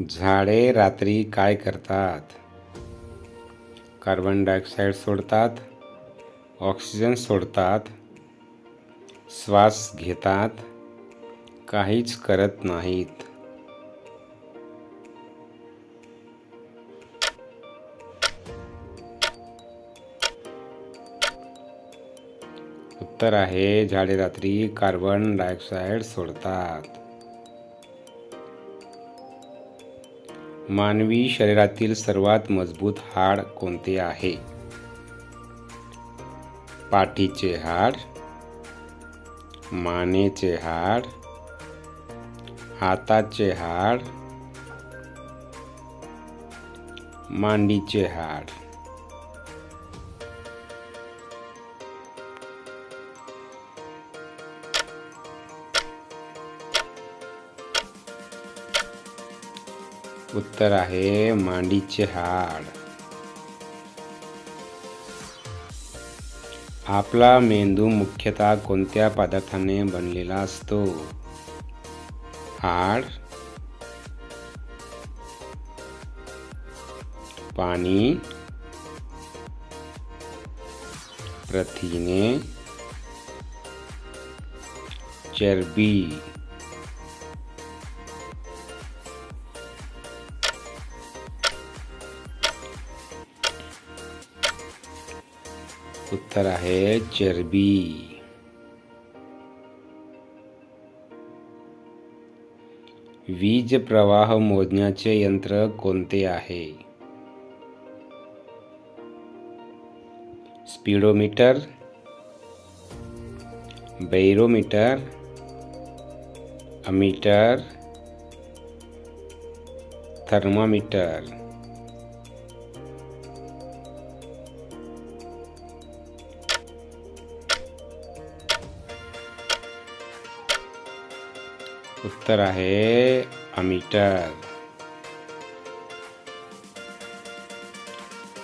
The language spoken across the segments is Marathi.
झाडे रात्री काय करतात? कार्बन डायऑक्साईड सोडतात ऑक्सिजन सोडतात श्वास घेतात काहीच करत नाहीत. उत्तर आहे झाडे रात्री कार्बन डायऑक्साईड सोडतात. मानवी शरीरातील सर्वात मजबूत हाड कोणते आहे? पाठीचे हाड मानेचे हाड हाताचे हाड मांडीचे हाड. उत्तर आहे मांडीचे हाड. आपला मेंदू मुख्यतः कोणत्या पदार्थाने बनलेला असतो? हाड पाणी प्रथिने चरबी. तर आहे चरबी. वीज प्रवाह मोजण्याचे यंत्र कोणते आहे? Speedometer barometer ammeter thermometer. उत्तर आहे अमीटर.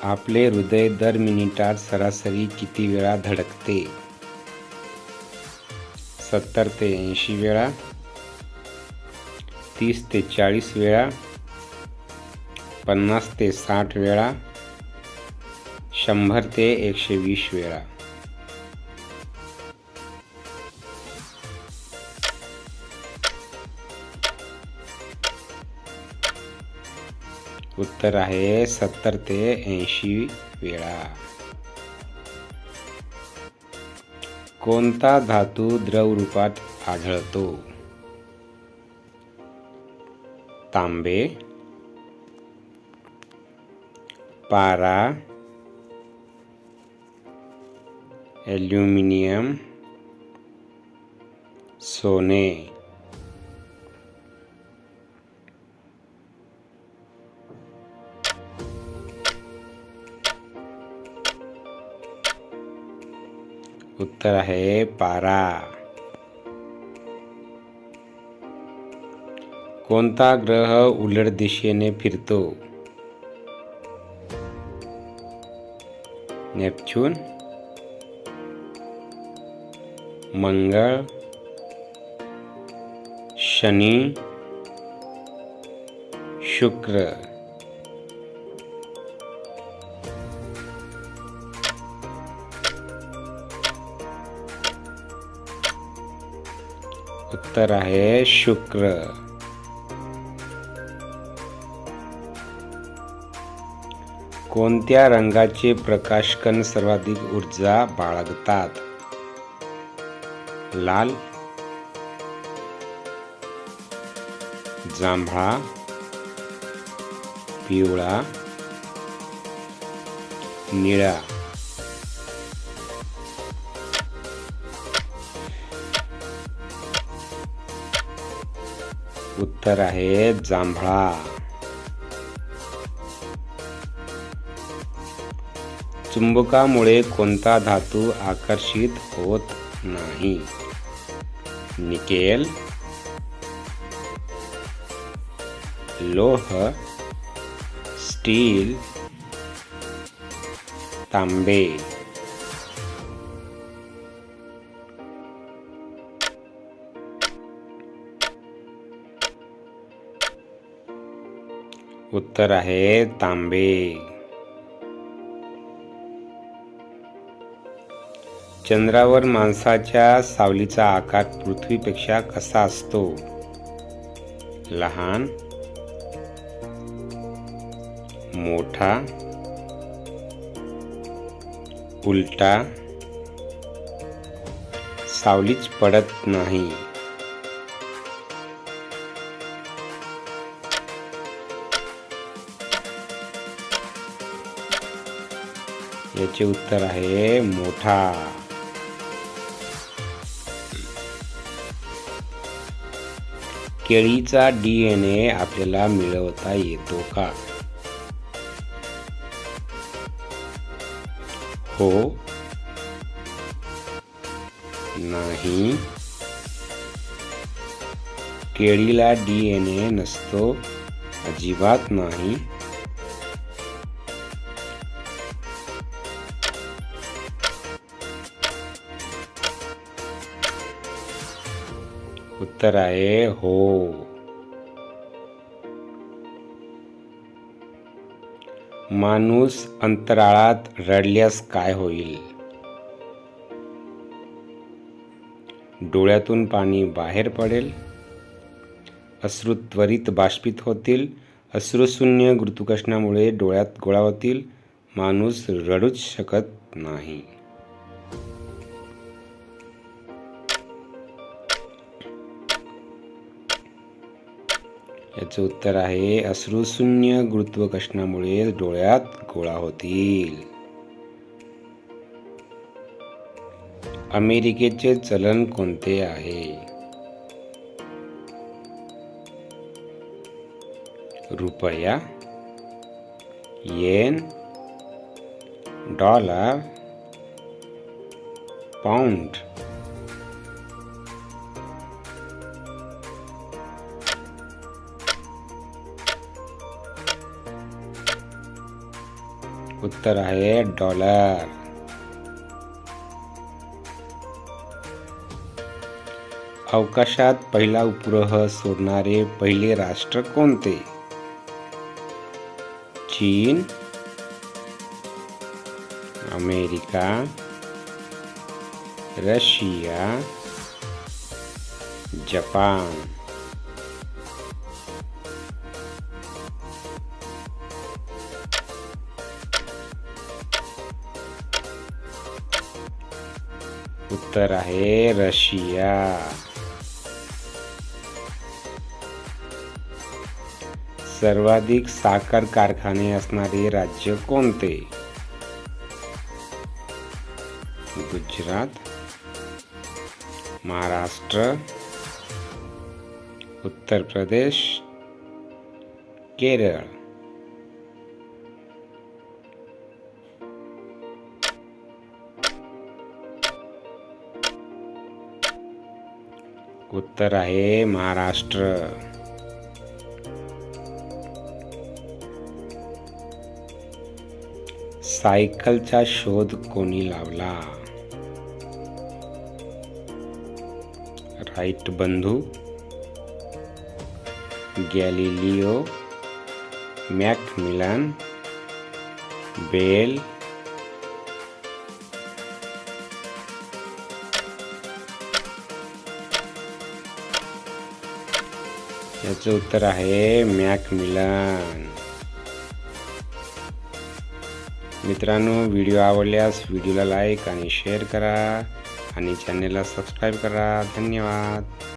आपले हृदय दर मिनिटात सरासरी किती वेळा धडकते? सत्तर ते ऐंशी वेळा तीस ते चाळीस वेळा पन्नास ते साठ वेळा शंभर ते एकशे वीस वेळा. उत्तर आहे सत्तर ते ऐंशी वेळा. कोणता धातू द्रव रूपात आढळतो? तांबे पारा ॲल्युमिनियम सोने. उत्तर आहे पारा. कोणता ग्रह उलट दिशेने फिरतो? नेपच्यून मंगळ शनी शुक्र. उत्तर आहे शुक्र. कोणत्या रंगाचे प्रकाशकण सर्वाधिक ऊर्जा बाळगतात? लाल जांभळा पिवळा निळा. उत्तर आहे जांभळा. चुंबकामुळे कोणता धातू आकर्षित होत नाही? निकेल. लोह. स्टील. तांबे. उत्तर आहे तांबे. चंद्रावर माणसाच्या सावलीचा आकार पृथ्वीपेक्षा कसा असतो? लहान मोठा उलटा. सावलीच पडत नाही. याचे उत्तर आहे मोठा. केळीचा डीएनए आपल्याला मिळवता येतो का? हो. नाही. केळीला डीएनए नसतो अजिबात नाही. उत्तर आहे हो. माणूस अंतराळात रडल्यास काय होईल? डोळ्यातून पाणी बाहेर पडेल. अश्रू त्वरित बाष्पित होतील. अश्रुशून्य गुरुत्वाकर्षणामुळे डोळ्यात गोळा होतील. माणूस रडूच शकत नाही. याचं उत्तर आहे अश्रुशून्य गुरुत्वाकर्षणामुळे डोळ्यात गोळा होतील. अमेरिकेचे चलन कोणते आहे? रुपया येन डॉलर पाऊंड. उत्तर आहे डॉलर। अवकाशात पहिला उपग्रह सोडणारे पहिले राष्ट्र कोणते? चीन अमेरिका रशिया जपान। उत्तर आहे रशिया. सर्वाधिक साखर कारखाने असणारे राज्य कोणते? गुजरात महाराष्ट्र उत्तर प्रदेश केरळ. उत्तर आहे महाराष्ट्र. सायकलचा शोध कोणी लावला? राईट बंधू गॅलिलिओ मॅकमिलन बेल याचं उत्तर आहे मॅक मिलन मित्रांनो व्हिडिओ आवडल्यास व्हिडिओला लाईक आणि शेअर करा आणि चॅनेलला सबस्क्राईब करा. धन्यवाद.